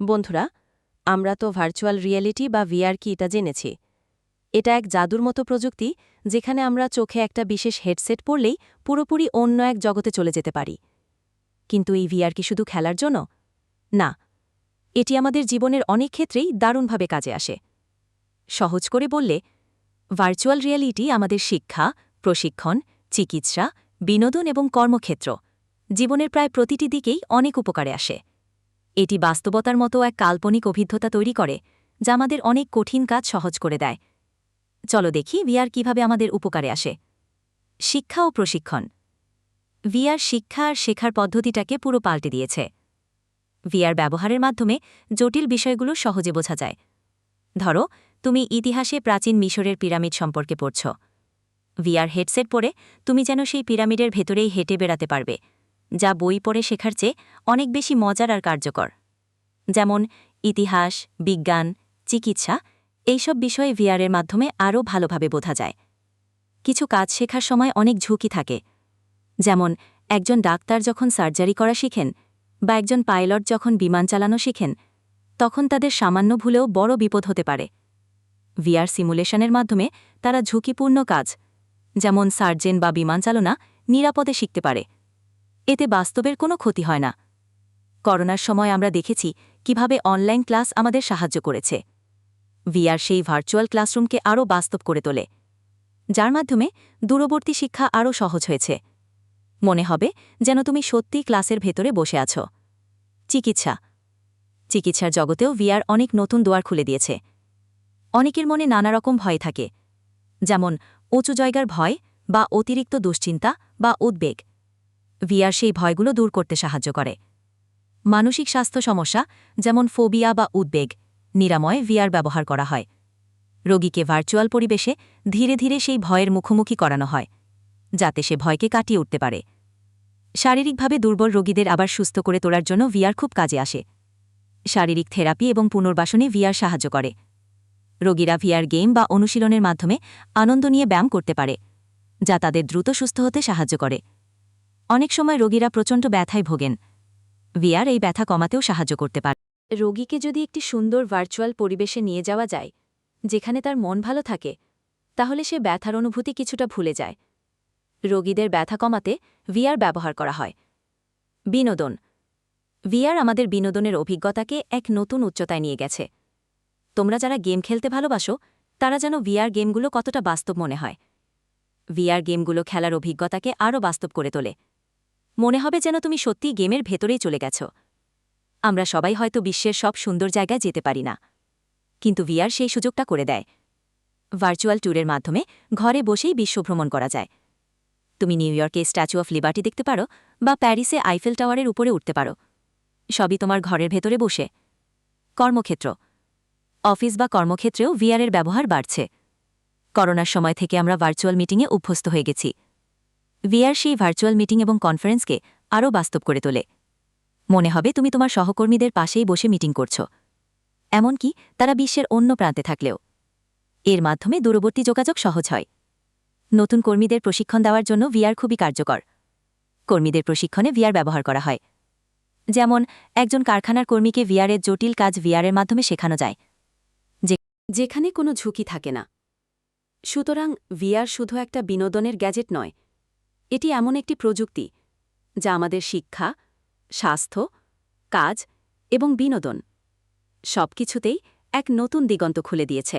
বন্ধুরা, আমরা তো ভার্চুয়াল রিয়েলিটি বা ভিআর কি এটা জেনেছি। এটা এক জাদুর মতো প্রযুক্তি যেখানে আমরা চোখে একটা বিশেষ হেডসেট পরলেই পুরোপুরি অন্য এক জগতে চলে যেতে পারি। কিন্তু এই ভিআর কি শুধু খেলার জন্য? না, এটি আমাদের জীবনের অনেক ক্ষেত্রেই দারুণভাবে কাজে আসে। সহজ করে বললে, ভার্চুয়াল রিয়েলিটি আমাদের শিক্ষা, প্রশিক্ষণ, চিকিৎসা, বিনোদন এবং কর্মক্ষেত্র জীবনের প্রায় প্রতিটি দিকেই অনেক উপকারে আসে। এটি বাস্তবতার মতো এক কাল্পনিক অভিজ্ঞতা তৈরি করে, যা আমাদের অনেক কঠিন কাজ সহজ করে দেয়। চলো দেখি ভিআর কীভাবে আমাদের উপকারে আসে। শিক্ষা ও প্রশিক্ষণ। ভিআর শিক্ষা আর শেখার পদ্ধতিটাকে পুরো পাল্টে দিয়েছে। ভিআর ব্যবহারের মাধ্যমে জটিল বিষয়গুলো সহজে বোঝা যায়। ধরো, তুমি ইতিহাসে প্রাচীন মিশরের পিরামিড সম্পর্কে পড়ছ। ভিআর হেডসেট পরে তুমি যেন সেই পিরামিডের ভেতরেই হেঁটে বেড়াতে পারবে। যা বই পড়ে শেখার চেয়ে অনেক বেশি মজার আর কার্যকর। যেমন ইতিহাস, বিজ্ঞান, চিকিৎসা এইসব বিষয়ে ভিআরের মাধ্যমে আরও ভালোভাবে বোঝা যায়। কিছু কাজ শেখার সময় অনেক ঝুঁকি থাকে। যেমন একজন ডাক্তার যখন সার্জারি করা শিখেন বা একজন পাইলট যখন বিমান চালানো শিখেন, তখন তাদের সামান্য ভুলেও বড় বিপদ হতে পারে। ভিআর সিমুলেশনের মাধ্যমে তারা ঝুঁকিপূর্ণ কাজ, যেমন সার্জেন বা বিমান চালনা, নিরাপদে শিখতে পারে। এতে বাস্তবের কোনো ক্ষতি হয় না। করোনার সময় আমরা দেখেছি কীভাবে অনলাইন ক্লাস আমাদের সাহায্য করেছে। ভিআর সেই ভার্চুয়াল ক্লাসরুমকে আরও বাস্তব করে তোলে। যার মাধ্যমে দূরবর্তী শিক্ষা আরও সহজ হয়েছে। মনে হবে যেন তুমি সত্যি ক্লাসের ভেতরে বসে আছো। চিকিৎসা। চিকিৎসার জগতেও ভিআর অনেক নতুন দুয়ার খুলে দিয়েছে। অনেকের মনে নানা রকম ভয় থাকে। যেমন উঁচু জায়গার ভয় বা অতিরিক্ত দুশ্চিন্তা বা উদ্বেগ। ভিআর সেই ভয়গুলো দূর করতে সাহায্য করে। মানসিক স্বাস্থ্য সমস্যা, যেমন ফোবিয়া বা উদ্বেগ, নিরাময় ভিআর ব্যবহার করা হয়। রোগীকে ভার্চুয়াল পরিবেশে ধীরে ধীরে সেই ভয়ের মুখোমুখি করানো হয়, যাতে সে ভয়কে কাটিয়ে উঠতে পারে। শারীরিকভাবে দুর্বল রোগীদের আবার সুস্থ করে তোলার জন্য ভিআর খুব কাজে আসে। শারীরিক থেরাপি এবং পুনর্বাসনে ভিআর সাহায্য করে। রোগীরা ভিআর গেম বা অনুশীলনের মাধ্যমে আনন্দ নিয়ে ব্যায়াম করতে পারে, যা তাদের দ্রুত সুস্থ হতে সাহায্য করে। অনেক সময় রোগীরা প্রচণ্ড ব্যথায় ভোগেন। ভিআর এই ব্যথা কমাতেও সাহায্য করতে পারে। রোগীকে যদি একটি সুন্দর ভার্চুয়াল পরিবেশে নিয়ে যাওয়া যায়, যেখানে তার মন ভালো থাকে, তাহলে সে ব্যথার অনুভূতি কিছুটা ভুলে যায়। রোগীদের ব্যথা কমাতে ভিআর ব্যবহার করা হয়। বিনোদন। ভিআর আমাদের বিনোদনের অভিজ্ঞতাকে এক নতুন উচ্চতায় নিয়ে গেছে। তোমরা যারা গেম খেলতে ভালোবাসো, তারা যেন ভিআর গেমগুলো কতটা বাস্তব মনে হয়। ভিআর গেমগুলো খেলার অভিজ্ঞতাকে আরও বাস্তব করে তোলে। মনে হবে যেন তুমি সত্যিই গেমের ভেতরেই চলে গেছ। আমরা সবাই হয়তো বিশ্বের সব সুন্দর জায়গায় যেতে পারি না। কিন্তু ভিআর সেই সুযোগটা করে দেয়। ভার্চুয়াল ট্যুরের মাধ্যমে ঘরে বসেই বিশ্বভ্রমণ করা যায়। তুমি নিউ ইয়র্কে স্ট্যাচু অফ লিবার্টি দেখতে পারো বা প্যারিসে আইফেল টাওয়ারের উপরে উঠতে পারো। সবই তোমার ঘরের ভেতরে বসে। কর্মক্ষেত্র। অফিস বা কর্মক্ষেত্রেও ভিআরের ব্যবহার বাড়ছে। করোনার সময় থেকে আমরা ভার্চুয়াল মিটিংয়ে অভ্যস্ত হয়ে গেছি। ভিআর সেই ভার্চুয়াল মিটিং এবং কনফারেন্সকে আরও বাস্তব করে তোলে। মনে হবে তুমি তোমার সহকর্মীদের পাশেই বসে মিটিং করছ। এমনকি তারা বিশ্বের অন্য প্রান্তে থাকলেও। এর মাধ্যমে দূরবর্তী যোগাযোগ সহজ হয়। নতুন কর্মীদের প্রশিক্ষণ দেওয়ার জন্য ভিআর খুবই কার্যকর। কর্মীদের প্রশিক্ষণে ভিআর ব্যবহার করা হয়। যেমন, একজন কারখানার কর্মীকে ভিআরের জটিল কাজ ভিআরের মাধ্যমে শেখানো যায়। যেখানে কোনো ঝুঁকি থাকে না। সুতরাং ভিআর শুধু একটা বিনোদনের গ্যাজেট নয় এটি এমন একটি প্রযুক্তি যা আমাদের শিক্ষা, স্বাস্থ্য, কাজ এবং বিনোদন সবকিছুতেই এক নতুন দিগন্ত খুলে দিয়েছে।